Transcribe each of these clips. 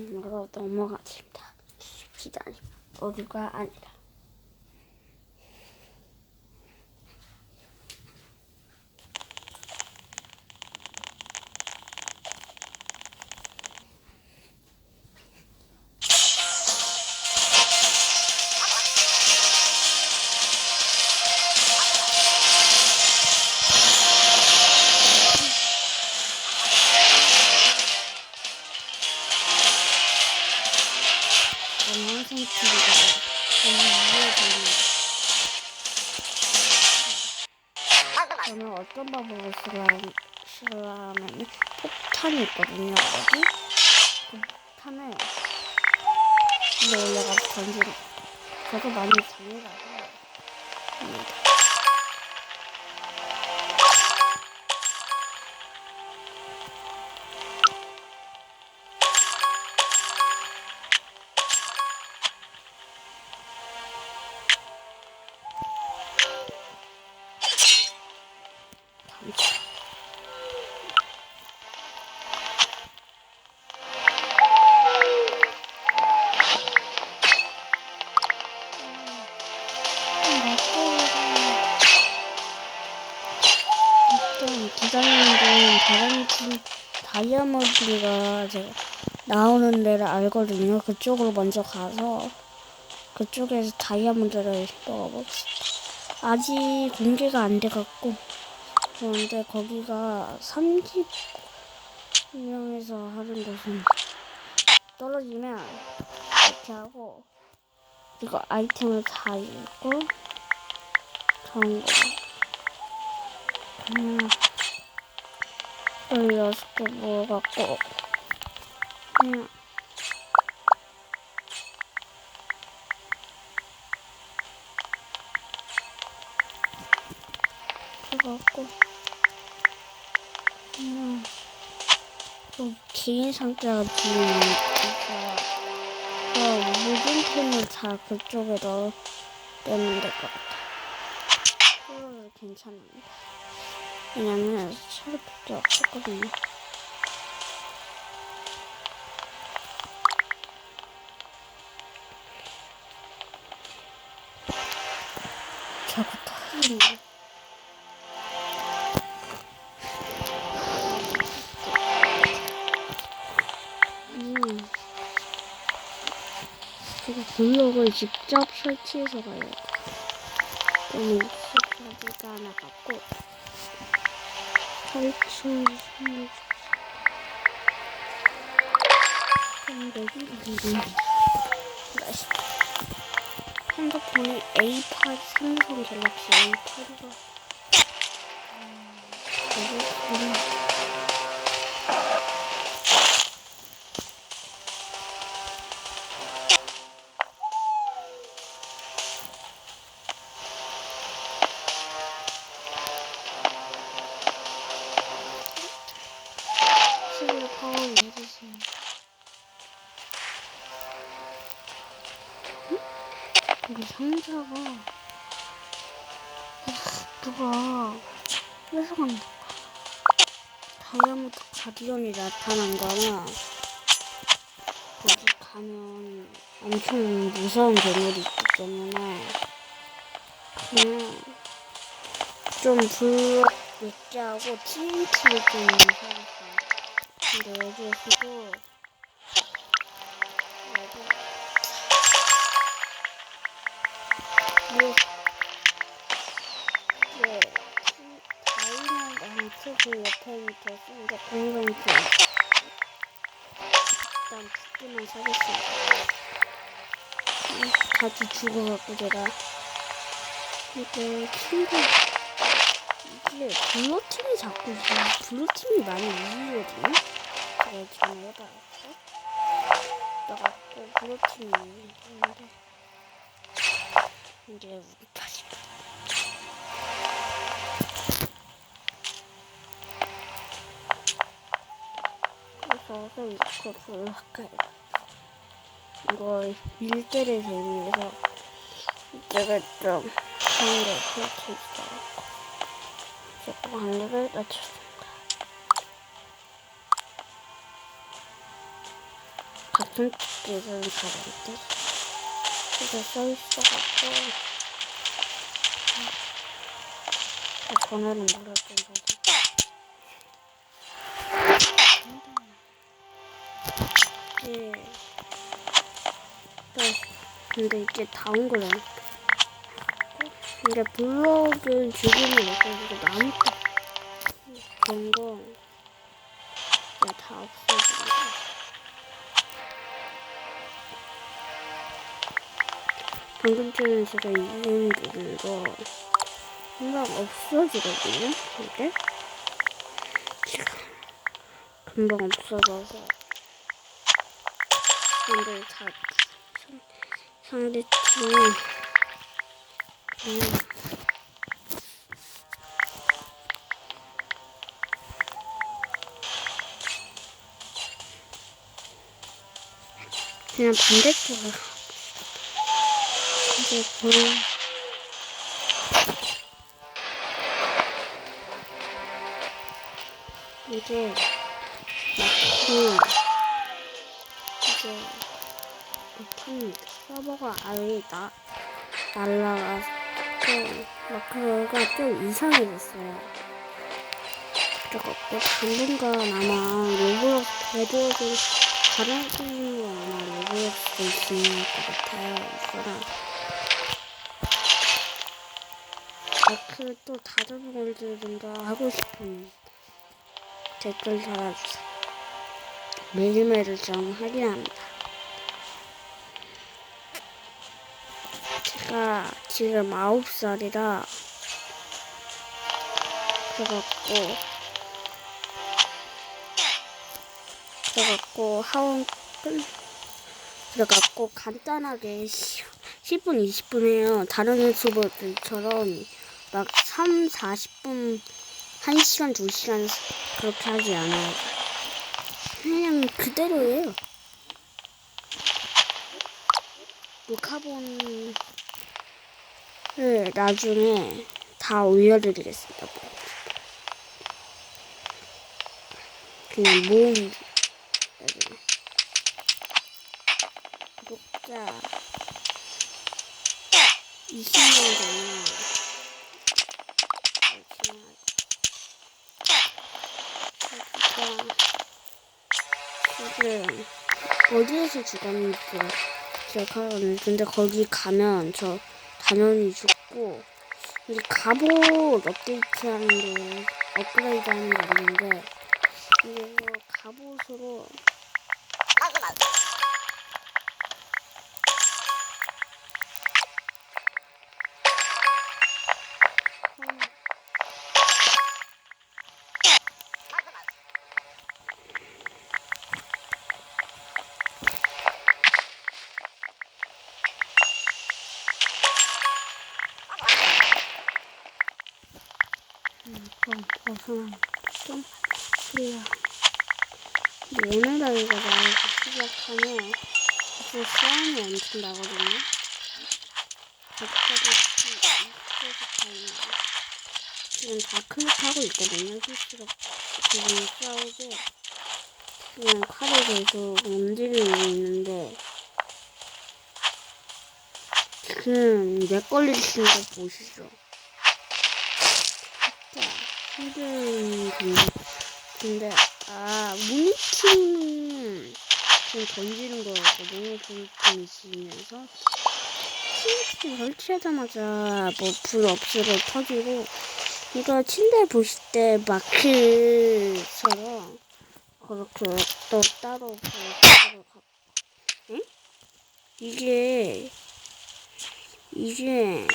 음, 넘어가집니다. 시단이 어디가 아니라. 저는 어떤 방법을 싫어하면, 싫어하면 폭탄이 있거든요. 여기 그 폭탄을 위에 올라가서 던지는 저도 많이 합니다. 다이아몬드가 제가 나오는 데를 알거든요. 그쪽으로 먼저 가서 그쪽에서 다이아몬드를 먹어봅시다. 아직 공개가 안 돼갖고 그런데 거기가 30명에서 하는 곳은 떨어지면 이렇게 하고 이거 아이템을 다 읽고 좋은 거 그냥 16개 모아갖고 그냥 그래갖고 그냥 좀 개인 상자가 비니까 모든 템을 다 그쪽에 넣으면 될 것 같아. 그거는 괜찮은데. 왜냐면 샤르프도 없었거든요. 저것도 하는데. 음. 제가 블록을 직접 설치해서 돼. 너무 익숙하지가 않아갖고. 핸드폰이 A8 삼성 갤럭시 A8이라. 그 여기 상자가 아, 누가 뺏어간다. 다이아몬드 가디언이 나타난 거는 거기 가면 엄청 무서운 괴물이 있기 때문에 그냥 좀 불, 몇개 하고 TNT를 좀 사겠어요. 근데 여기에서도 여기 뭐 네, 다이너마이트 그 옆에 있었으니까 공룡트 일단 두 개만 사겠습니다. 음, 같이 죽어갖고 제가 이게 친구 이게 블루팀이 자꾸 지금 블루팀이 많이 이기거든요. 제가 전에 해봐야겠어. 나갖고 블루팀이 이기는데 이제 우리 다시 그래서 이렇게 불할까요? 이거 일대를 대비해서 이때가 좀 그런 게 그렇게 있어갖고 조금 한입을 낮췄습니다. 같은 쪽에서는 잘안 돼. 이게 써있어갖고 그 전화를 몰랐던 거지. 예. 네. 근데 이제 다온 거야. 근데 블럭은 지금은 없어지고 나무 그런 거 다 없어 방금 전에 제가 누른 거 금방 없어지거든요 이게. 금방 없어져서. 근데 다 상- 상대팀이 그냥 그냥 반대쪽으로 이제 보는 이게 막히면 이제 못합니다. 서버가 아예 나, 날라가서 마크가 좀 이상해졌어요. 그래갖고 당분간 아마 로블록스 배드워드 가라지는 거 아마 로블록스도 있을 것 같아요. 이거랑 마크 또 다른 걸 들든가 하고 싶은 댓글 달아주세요. 매일매일 좀 확인합니다. 제가 지금 9살이라 그래갖고 그래갖고 하원 끝 그래갖고 간단하게 10 분 20분 해요. 다른 유튜버들처럼 막 3, 40분 1시간 2시간 그렇게 하지 않아요. 그냥 그대로예요. 녹화본을 나중에 다 올려드리겠습니다. 그냥 모음 나중에 구독자 20명 되면 지금 어디에서 죽었는지 기억하거든요. 근데 거기 가면 저 당연히 죽고 근데 갑옷 업데이트 하는 게 업그레이드 하는 게 있는데 이게 갑옷으로 좀 벗어나 좀 그래요. 오늘날 이거 나오기 시작하면 이제 싸움이 엄청 나거든요. 갑자기 시작하면 지금 다 클릭 하고 있거든요. 실수로 지금 싸우고 지금 칼이 계속 움직이고 있는데 지금 몇 걸리시는 거 보시죠. 힘든 근데, 아 무니팀 좀 던지는 거였거든요. 무니팀 있으면서 침대 설치하자마자 뭐불 없으로 터지고 이거 침대 보실 때 마크처럼 그렇게 또 따로 불을 갖고 응? 이게 이게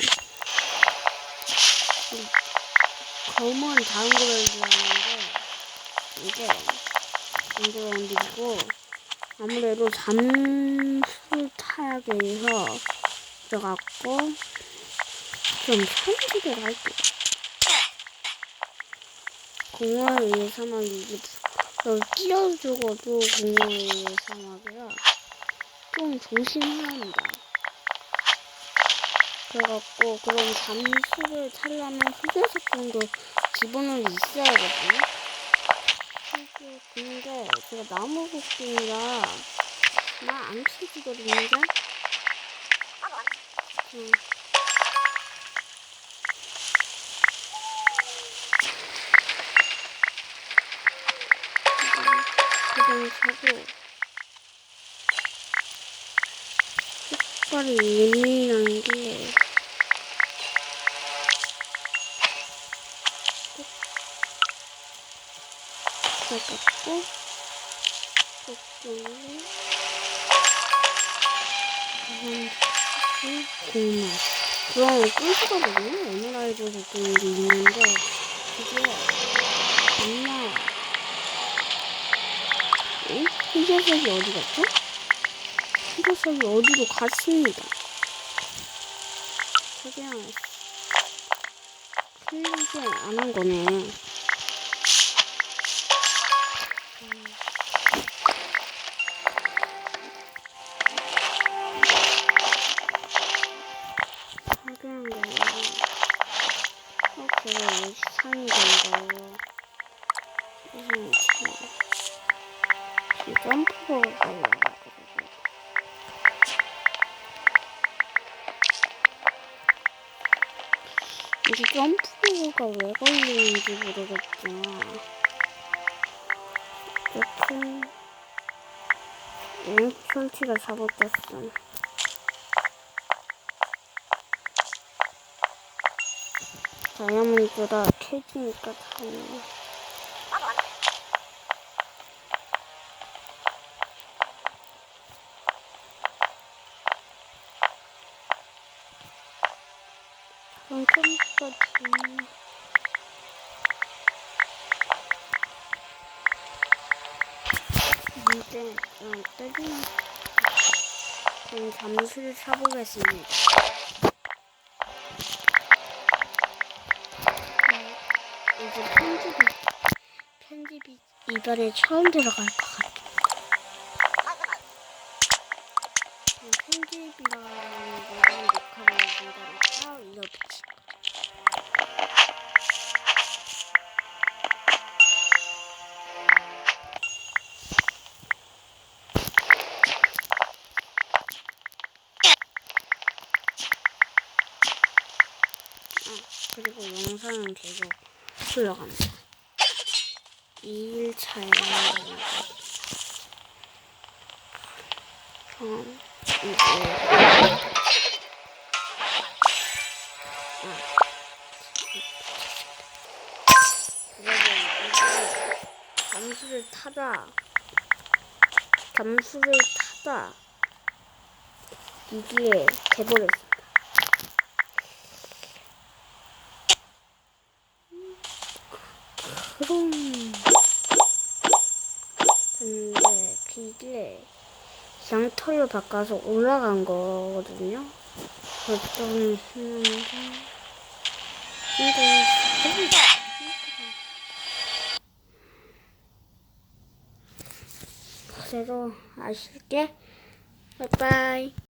검은 다운그레이드였는데 이게 다운그레이드고 아무래도 잠수 타격에서 들어갔고 좀 손질을 할게요. 공허에 의해 사망이 이게 여기 끼어 죽어도 공허에 의해 사망이라 좀 조심해야 합니다. 그래갖고 그럼 잠수를 타려면 휴게소 정도 기본은 있어야 하거든요. 휴게 근데 제가 나무 복숭이라 나안 켜지거든요. 이제. 응. 그냥 사고 색깔이 예민한 게 같고 똑같고 공만 그럼 꿀수거든요 에메랄드에서 그런 게 있는데 안 나와 응? 흰자색이 어디 갔죠? 흰자색이 어디로 갔습니다 그냥 클릭을 안 한 거네 상이 된 거예요. 이상이 참. 지금 점프가 걸려가지고. 이게 점프가 왜 걸리는지 모르겠지만 여튼 응? 설치가 잘못됐어. 다이아몬드라 캐지니까 다행이네. 성큼까지 이제 어, 때리는 그럼 잠수를 사보겠습니다. 이제 편집이 편집이 이번에 처음 들어갈 것 같아. 음, 편집이라는 거는 녹화를 한다니까 이어붙이. 아, 그리고 영상은 계속 흘러갑니다. 2일차에 그럼 이제 잠수를 타다 잠수를 타다. 이게 돼버렸습 그럼 근데 그게 양털로 바꿔서 올라간 거거든요. 어떤 했는데 근데 그래도 아쉽게. 빠이빠이